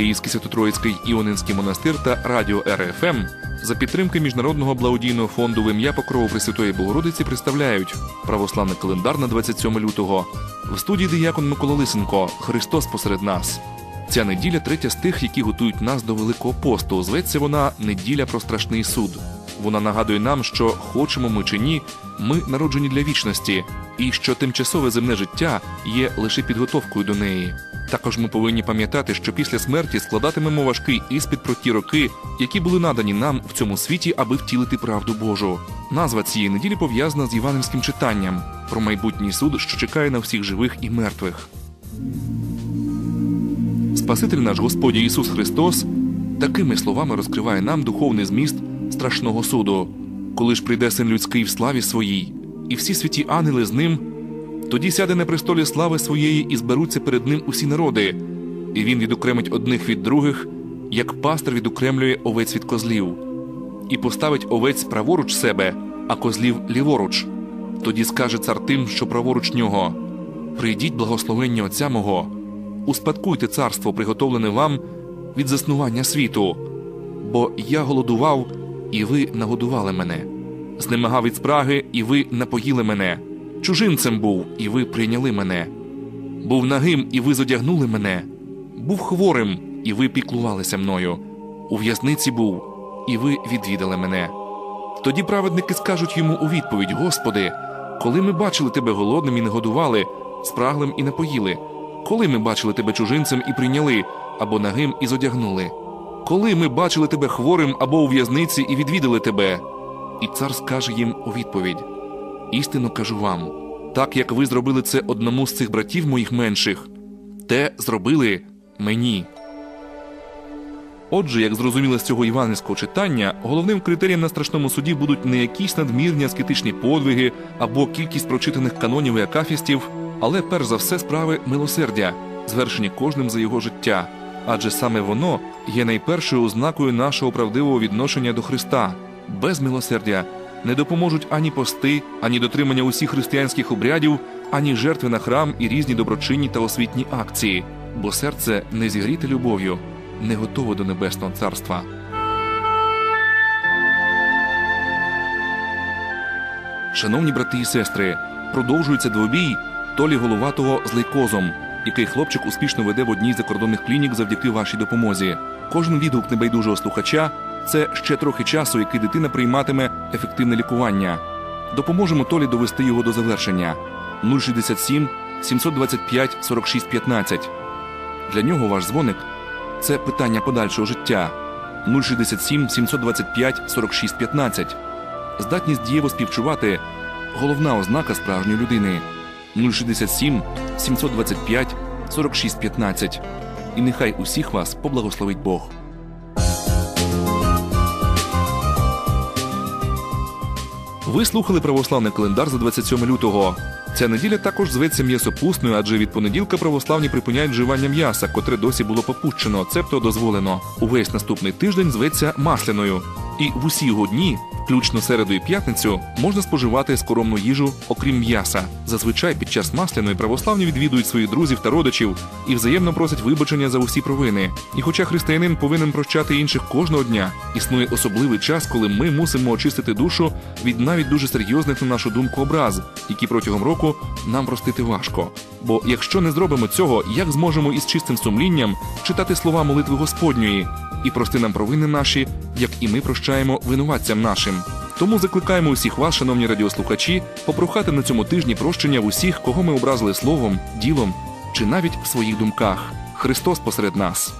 Київський Свято-Троїцький Іонинський монастир та Радіо РФМ за підтримки Міжнародного благодійного фонду в ім'я Покрову Пресвятої Богородиці представляють православний календар на 27 лютого. В студії диякон Микола Лисенко Христос посеред нас. Ця неділя третя з тих, які готують нас до Великого посту. Зветься вона неділя про страшний суд. Вона нагадує нам, що хочемо ми чи ні, ми народжені для вічності, і що тимчасове земне життя є лише підготовкою до неї. Також ми повинні пам'ятати, що після смерті складатимемо важкий іспит про ті роки, які були надані нам в цьому світі, аби втілити правду Божу. Назва цієї неділі пов'язана з євангельським читанням про майбутній суд, що чекає на всіх живих і мертвих. Спаситель наш Господь Ісус Христос такими словами розкриває нам духовний зміст страшного суду, коли ж прийде син людський в славі своїй, і всі святі ангели з ним, тоді сяде на престолі слави своєї і зберуться перед ним усі народи, і він відокремить одних від других, як пастир відокремлює овець від козлів, і поставить овець праворуч себе, а козлів ліворуч. Тоді скаже цар тим, що праворуч нього: Прийдіть благословення Отця мого, успадкуйте царство, приготовлене вам від заснування світу, бо я голодував, і ви нагодували мене, знемагав від спраги, і ви напоїли мене, чужинцем був, і ви прийняли мене, був нагим, і ви зодягнули мене, був хворим, і ви піклувалися мною, у в'язниці був, і ви відвідали мене. Тоді праведники скажуть йому у відповідь: Господи, коли ми бачили тебе голодним і не годували, спраглим і не поїли, коли ми бачили тебе чужинцем і прийняли, або нагим і зодягнули, коли ми бачили тебе хворим або у в'язниці і відвідали тебе. І цар скаже їм у відповідь: Істинно кажу вам, так як ви зробили це одному з цих братів моїх менших, те зробили мені. Отже, як зрозуміло з цього івангельського читання, головним критерієм на страшному суді будуть не якісь надмірні аскетичні подвиги або кількість прочитаних канонів і акафістів, але перш за все справи милосердя, звершені кожним за його життя, адже саме воно є найпершою ознакою нашого правдивого відношення до Христа. Без милосердя не допоможуть ані пости, ані дотримання усіх християнських обрядів, ані жертви на храм і різні доброчинні та освітні акції, бо серце не зігріте любов'ю не готово до небесного царства. Шановні брати і сестри, продовжується двобій Толі Головатого з лейкозом, який хлопчик успішно веде в одній з закордонних клінік завдяки вашій допомозі. Кожен відгук небайдужого слухача це ще трохи часу, який дитина прийматиме ефективне лікування. Допоможемо Толі довести його до завершення 067 725 46 15. Для нього ваш дзвоник це питання подальшого життя 067 725 46 15. Здатність дієво співчувати головна ознака справжньої людини 067 725 46 15. І нехай усіх вас поблагословить Бог. Ви слухали православний календар за 27 лютого. Ця неділя також зветься м'ясопусною, адже від понеділка православні припиняють вживання м'яса, котре досі було попущено, цебто дозволено. Увесь наступний тиждень зветься масляною. І в усі його дні, включно середу і п'ятницю, можна споживати скоромну їжу, окрім м'яса. Зазвичай під час масляної православні відвідують своїх друзів та родичів і взаємно просять вибачення за усі провини. І хоча християнин повинен прощати інших кожного дня, існує особливий час, коли ми мусимо очистити душу від навіть дуже серйозних на нашу думку образ, які протягом року нам простити важко. Бо якщо не зробимо цього, як зможемо із чистим сумлінням читати слова молитви Господньої і прости нам провини наші, як і ми прощаємо винуватцям нашим. Тому закликаємо усіх вас, шановні радіослухачі, попрохати на цьому тижні прощення в усіх, кого ми образили словом, ділом чи навіть в своїх думках. Христос посеред нас.